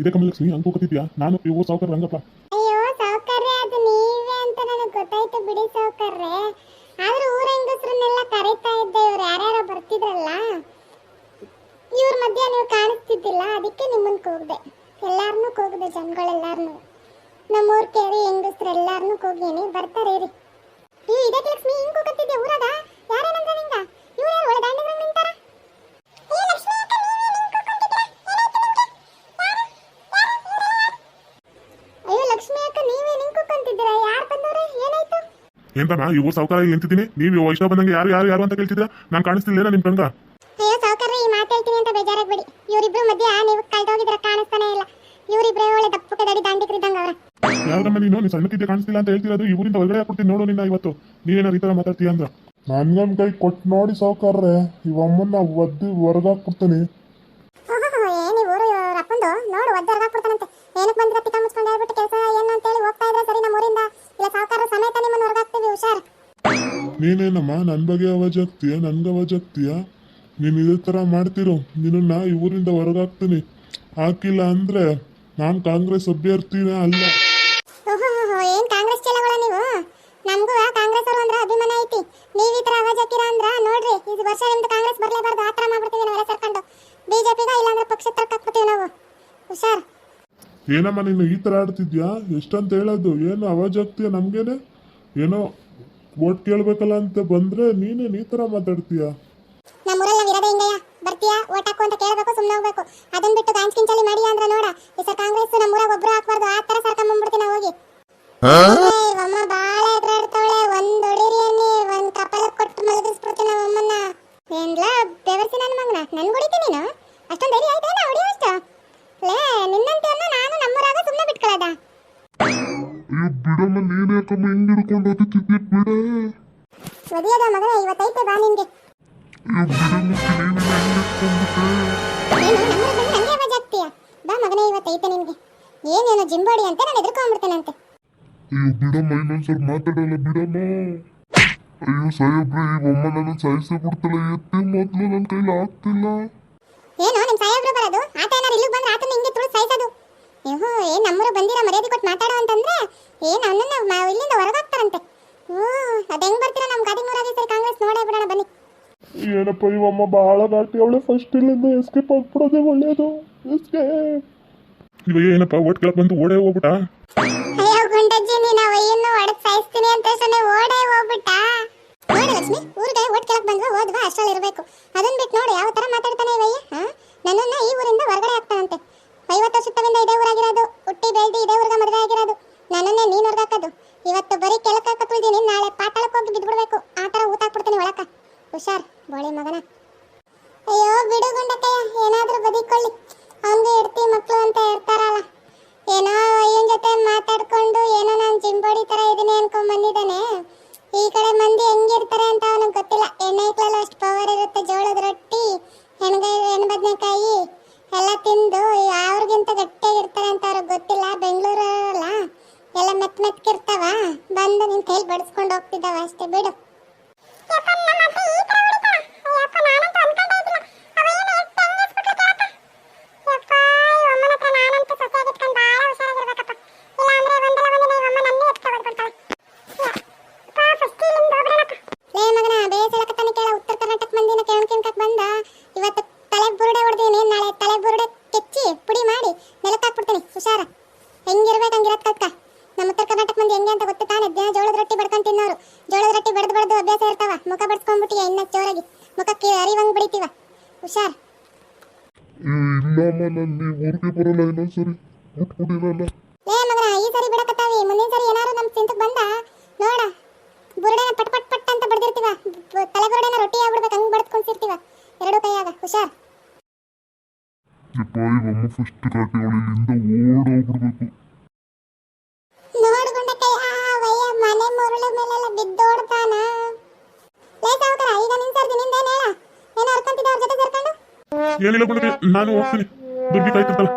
ಇದೇ ಕಮಲಕ್ಷ್ಮಿ ಹಂಗೆ ಹೋಗ್ತಿದ್ಯಾ ನಾನು ಇವು ಸಾವುಕಾರ ರಂಗಪ್ಪ. ಅಯ್ಯೋ, ಸಾವುಕಾರ್ರೆ, ಅದು ನೀವೇ ಅಂತ ನನಗೆ ಗೊತ್ತಾಯ್ತು ಬಿಡಿ ಸಾವುಕಾರ್ರೆ. ಆದ್ರೆ ಊರ ಹೆಂಗಸ್ರನ್ನೆಲ್ಲ ಕರೀತಾ ಇದ್ದೆ, ಇವ್ರು ಯಾರ್ಯಾರೋ ಬರ್ತಿದ್ರಲ್ಲ? ಇವ್ರ ಮಧ್ಯ ನೀವು ಕಾಣಿಸ್ತಿದ್ದಿಲ್ಲ, ಅದಕ್ಕೆ ನಿಮ್ಮನ್ನ ಕೂಗ್ದೆ. ಎಲ್ಲಾರನ್ನೂ ಕೂಗ್ದೆ, ಜನಗಳೆಲ್ಲಾರನು. ನಮ್ಮೂರ್ ಕೇಳಿ ಹೆಂಗಸ್ರು ಎಲ್ಲಾರನ್ನೂ ಕೂಗೀನಿ, ಬರ್ತಾರೆ ಈ ಇದೇ ಲಕ್ಷ್ಮಿ, ಹಿಂಗ್ ಕೂಗತ್ತಿದ್ದೆ ಊರಾಗ ಯಾರೇನಂದ್ರ ನಿಂಗ ಇವ್ರು ಯಾರು ಒಳ್ಳೆ ದಾಂಡಿಗ್ರಂಗ್ ನಿಂತಾರ ಏ ಲಕ್ಷ್ಮಿ ಅಕ್ಕ ನೀವೇ ನಿಂಗ್ ಕೂಗ್ಕೊಂತಿದ್ರ ಏನಾಯ್ತು ನಿಮ್ಗೆ ಅಯ್ಯೋ ಲಕ್ಷ್ಮಿ ಅಕ್ಕ ನೀವೇ ನಿಂಗ್ ಕೂಗ್ಕೊಂತಿದ್ದೀರಾ ಯಾರು ಬಂದವ್ರೆ ಏನಾಯ್ತು ಎಂತನಾ ಇವು ಸಾವುಕಾರ ಎಂತಿದ್ದೀನಿ ನೀವು ಇಷ್ಟ ಬಂದಂಗೆ ಯಾರು ಯಾರು ಯಾರು ಅಂತ ಕೇಳ್ತಿದ್ರ ನಾನು ಕಾಣಿಸ್ತಿಲ್ಲ ನಿಮ್ ಕಂಗ ಅಯ್ಯೋ ಸಾವುಕಾರ ಈ ಮಾತು ಹೇಳ್ತೀನಿ ಅಂತ ಬೇಜಾರಾಗ್ಬೇಡಿ. ಇವರಿಬ್ರು ಮಧ್ಯ ನೀವು ಕಳ್ದೋಗಿದ್ರ ಕಾಣಿಸ್ತಾನೆ ಇಲ್ಲ. ಇವರಿಬ್ರೇ ಒಳ್ಳೆ ದಪ್ಪಕ್ಕೆ ದಡಿ ದಾಂಡಿಗ್ರಿದ್ದಂಗ ಅವ್ರ. ಯಾವ್ದಮ್ಮ ನೀನು? ನೀನು ಸಣ್ಣಕ್ಕಿದ್ದೆ ಕಾಣಿಸ್ತಿಲ್ಲ ಅಂತ ಹೇಳ್ತಿರೋದು ಇವರಿಂದ ಹೊರಗಡೆ ಹಾಕ್ಬಿಡ್ತೀನಿ ನೋಡು ನಿನ್ನ ಇವತ್ತು. ನೀನೇನಾರು ಈ ಥರ ಮಾತಾಡ್ತೀಯ ಅಂದ್ರ? ನನ್ಗೊಂದ್ ಕೈ ಕೊಟ್ಟು ನೋಡಿ ಸಾವುಕಾರ್ರೆ ಇವಮ್ಮನ್ನ ಒದ್ದು ಹೊರಗಾಕ್ಬಿಡ್ತೀನಿ. ಓಹೋ ಏನಿ ಊರು ಇವ್ರ ಅಪ್ಪಂದು? ನೋಡು ಏನಕ್ಕೆ ಬಂದಿರ ತಿಕ್ಕ ಮುಚ್ಕೊಂಡು ಹೇಳ್ಬಿಟ್ಟು ಕೆಲಸ ಏನು ಅಂತೇಳಿ ಹೋಗ್ತಾ ಇದ್ರೆ ಸರಿ ನಮ್ಮ ಊರಿಂದ ಇಲ್ಲ ಸಾವುಕಾರ ಸಮೇತ ಹುಷಾರ್ ನೀನೇನಮ್ಮ ನನ್ನ ಬಗ್ಗೆ ಅವಾಜ್ ಆಗ್ತೀಯ ನನ್ಗೆ ಅವಾಜ್ ಆಗ್ತೀಯ ನೀನು ಇದೇ ತರ ಮಾಡ್ತಿರೋ ನಿನ್ನನ್ನ ಈ ಊರಿಂದ ಹೊರಗಾಕ್ತೀನಿ ಹಾಕಿಲ್ಲ ಅಂದ್ರೆ ನಾನು ಕಾಂಗ್ರೆಸ್ ಅಭ್ಯರ್ಥಿನೇ ಅಲ್ಲ. ಏನ್ ಕಾಂಗ್ರೆಸ್ ಚಲಗಳ ನೀವು? ನಮಗೂ ಕಾಂಗ್ರೆಸ್ ಅವರು ಅಂದ್ರೆ ಅಭಿಮಾನ ಐತಿ. ನೀವ್ ಈ ತರ ಅವಾಜ್ ಹಾಕಿರ ಅಂದ್ರ ನೋಡ್ರಿ ಈ ವರ್ಷ ನಿಮ್ದು ಕಾಂಗ್ರೆಸ್ ಬರ್ಲೇಬಾರ್ದು ಆ ತರ ಮಾಡ್ಬಿಡ್ತೀವಿ ನಾವೆಲ್ಲ ಸರ್ಕೊಂಡು. ಬಿಜೆಪಿಗ ಇಲ್ಲಾಂದ್ರೆ ಪಕ್ಷ ನಾವು. ಹುಷಾರ್. ಏನಮ್ಮ ನೀನು ಈ ತರ ಆಡ್ತಿದ್ಯಾ? ಎಷ್ಟಂತ ಹೇಳೋದು? ಏನು ಅವಾಜ್ ಆಗ್ತೀಯ ನಮ್ಗೇನೆ? ಏನೋ ಓಟ್ ಕೇಳ್ಬೇಕಲ್ಲ ಅಂತ ಬಂದ್ರೆ ನೀನು ಈ ತರ ಮಾತಾಡ್ತೀಯ? ನಮ್ಮೂರಲ್ಲಿ ನಾವ್ ಇರೋದೇ ಹಿಂಗಯ್ಯ. ಬರ್ತೀಯಾ? ಓಟ್ ಹಾಕು ಅಂತ ಕೇಳಬೇಕು ಸುಮ್ಮನೆ ಹೋಗ್ಬೇಕು. ಅದನ್ನ ಬಿಟ್ಟು ಕಿಂಚಲಿ ಮಾಡಿ ಅಂದ್ರೆ ನೋಡ. ಈ ಸರ್ ಕಾಂಗ್ರೆಸ್ ನಮ್ಮೂರಾಗ ಒಬ್ರು ಹಾಕ್ಬಾರ್ದು. ಆ ತರ ಸರ್ಕೊಂಡ್ ಹೋಗಿ. ಅಮ್ಮ ಬಿಡಮ್ಮ ನೀನ್ ಯಾಕಮ್ಮ ಹಿಂಗ್ ಹಿಡ್ಕೊಂಡು ಓದುತ್ತಿದ್ದೆ ಬಿಡ. ಮದುವೆದ ಮಗನ ಇವತ್ತೈತೆ ಬಾ ನಿನ್ಗೆ. ಅಯ್ಯೋ ಬಿಡಮ್ಮ ನೀನೇನ ಹಿಂಗ್ ಹಿಡ್ಕೊಂಡ್ಬಿಟ್ಟೆ ಏನು ನಮ್ಮೂರಿಗೆ ಬಂದು ನಂಗೆ ಅವಾಜ್ ಬಾ ಮಗನೇ ಇವತ್ತೈತೆ ನಿನ್ಗೆ. ಏನೇನೋ ಜಿಂಬಾಡಿ ಅಂತ ನಾನು ಎದುರ್ಕೊಂಡ್ಬಿಡ್ತೇನಂತೆ. ಅಯ್ಯೋ ಬಿಡಮ್ಮ ಇನ್ನೊಂದ್ಸಲ ಮಾತಾಡಲ್ಲ ಬಿಡಮ್ಮ. ಅಯ್ಯೋ ಸಾಹೇಬ್ರೆ ಈ ಅಮ್ಮ ನನ್ನ ಸಾಯಿಸಿ ಬಿಡ್ತಲ್ಲ. ಎತ್ತೆ ಮೊದ್ಲು ನನ್ನ ಕೈಲಿ ಆಗ್ತಿಲ್ಲ. ಏನು ನಿಮ್ ಸಾಹೇಬ್ರು ಬರೋದು? ಆತ ಏನಾರು ಇಲ್ಲಿಗೆ ಬಂದ್ರೆ ಆತನ ಹಿಂಗೆ ತುಳು ಸಾಯಿಸೋದು. ಏಹೋ ಏನ್ ನಮ್ಮೂರು ಬಂದಿರೋ ಮರ್ಯಾದೆ ಕೊಟ್ಟು ಮಾತಾಡೋ ಅಂತಂದ್ರೆ? ಏನ್ ಅವನನ್ನ ಮ- ಇಲ್ಲಿಂದ ಹೊರಗಾಕ್ತಾರಂತೆ ಹ್ಞೂ ಅದು ಹೆಂಗೆ ಬರ್ತೀರಾ ನಮ್ಮ ಗಾಡಿ ಮೂರಾಗಿ ಸರಿ ಕಾಂಗ್ರೆಸ್ ನೋಡೇ ಬಿಡೋಣ ಬನ್ನಿ. ಏನಪ್ಪ ಇವಮ್ಮ ಬಹಳ ದಾಟಿ ಅವಳೆ ಫಸ್ಟ್ ಇಲ್ಲಿಂದ ಎಸ್ಕೇಪ್ ಆಗ್ಬಿಡೋದೇ ಒಳ್ಳೇದು. ಎಸ್ಕೇಪ್ ಇವಾಗ ಏನಪ್ಪ ಓಟ್ ಕೇಳಕ್ ಬಂದು ಓಡೇ ಹೋಗ್ಬಿಟ್ಟ? ಅಯ್ಯೋ ಗುಂಡಜ್ಜಿ ಊಟ ಒಳಕ. ಹುಷಾರ್, ಬೋಳಿ ಮಗನ. ಅಯ್ಯೋ, ಬಿಡು ಗುಂಡಕ್ಕಯ್ಯ, ಏನಾದ್ರೂ ಬದಿಕೊಳ್ಳಿ. ಹಂಗೆ ಇಡ್ತಿ ಮಕ್ಕಳು ಅಂತ ಇರ್ತಾರಲ್ಲ ಏನೋ ಅಯ್ಯನ ಜೊತೆ ಮಾತಾಡ್ಕೊಂಡು ಏನೋ ನಾನು ಜಿಂಬೋಡಿ ತರ ಇದೀನಿ ಅನ್ಕೊಂಡ್ ಬಂದಿದ್ದಾನೆ ಈ ಕಡೆ ಮಂದಿ ಹೆಂಗಿರ್ತಾರೆ ಅಂತ ಅವನಿಗೆ ಗೊತ್ತಿಲ್ಲ. ಎಣ್ಣೆಕ್ಲಲ್ಲಿ ಅಷ್ಟು ಪವರ್ ಇರುತ್ತೆ, ಜೋಳದ ರೊಟ್ಟಿ ಹೆಣ್ಣು ಬದನೆಕಾಯಿ ಎಲ್ಲ ತಿಂದು ಅವ್ರಿಗಿಂತ ಗಟ್ಟಿಯಾಗಿರ್ತಾರೆ ಅಂತ ಅವ್ರಿಗೆ ಗೊತ್ತಿಲ್ಲ. ಬೆಂಗಳೂರಲ್ಲ, ಎಲ್ಲ ಮೆತ್ ಮೆತ್ಕಿರ್ತಾವ ಬಂದು ನಿನ್ ಕೈಲಿ ಬಡಿಸ್ಕೊಂಡು ಹೋಗ್ತಿದ್ದಾವ ಅಷ್ಟೇ, ಬಿಡು. 喜欢妈妈 ಜೋಳದ ರೊಟ್ಟಿ ಬಡ್ಕೊಂಡ್ ತಿನ್ನೋರು. ಜೋಳದ ರೊಟ್ಟಿ ಬಡ್ದು ಬಡ್ದು ಅಭ್ಯಾಸ ಇರ್ತಾವ. ಮುಖ ಬಡ್ಸ್ಕೊಂಡ್ಬಿಟ್ಟಿಯ ಇನ್ನ ಜೋರಾಗಿ. ಮುಖಕ್ಕೆ ಅರಿವಂಗ್ ಬಿಡಿತೀವ. ಹುಷಾರ್. ಇಲ್ಲಮ್ಮ ನಾನು ನೀವು ಊರಿಗೆ ಬರಲ್ಲ ಇನ್ನೊಂದ್ಸರಿ. ಬಿಟ್ಬಿಟ್ಟಿರಲ್ಲ ಏ ಮಗನ ಈ ಸರಿ ಬಿಡಕತ್ತಾವಿ. ಮುಂದಿನ ಸರಿ ಏನಾರು ನಮ್ ಸಿಂತಕ್ ಬಂದ? ನೋಡ. ಬುರುಡೆನ ಪಟ್ ಪಟ್ ಪಟ್ ಅಂತ ಬಡ್ದಿರ್ತೀವ. ತಲೆ ಬುರುಡೆನ ರೊಟ್ಟಿ ಆಗ್ಬಿಡ್ಬೇಕು ಹಂಗ್ ಬಡ್ಕೊಂಡ್ಸಿರ್ತೀವ ಎರಡು ಕೈಯಾಗ. ಹುಷಾರ್. ಯಪ್ಪ ಇವಮ್ಮ ಫಸ್ಟ್ ಕಾಟಿ ಅವಳಿಂದ ಓಡೋಗ್ಬಿಡ್ಬೇಕು. ಏನಿಲ್ಲ ಬಿಡ್ರಿ ನಾನು ಹೋಗ್ತೀನಿ. ದುಡ್ಡು ಕಾಯ್ತಿರ್ತಲ್ಲ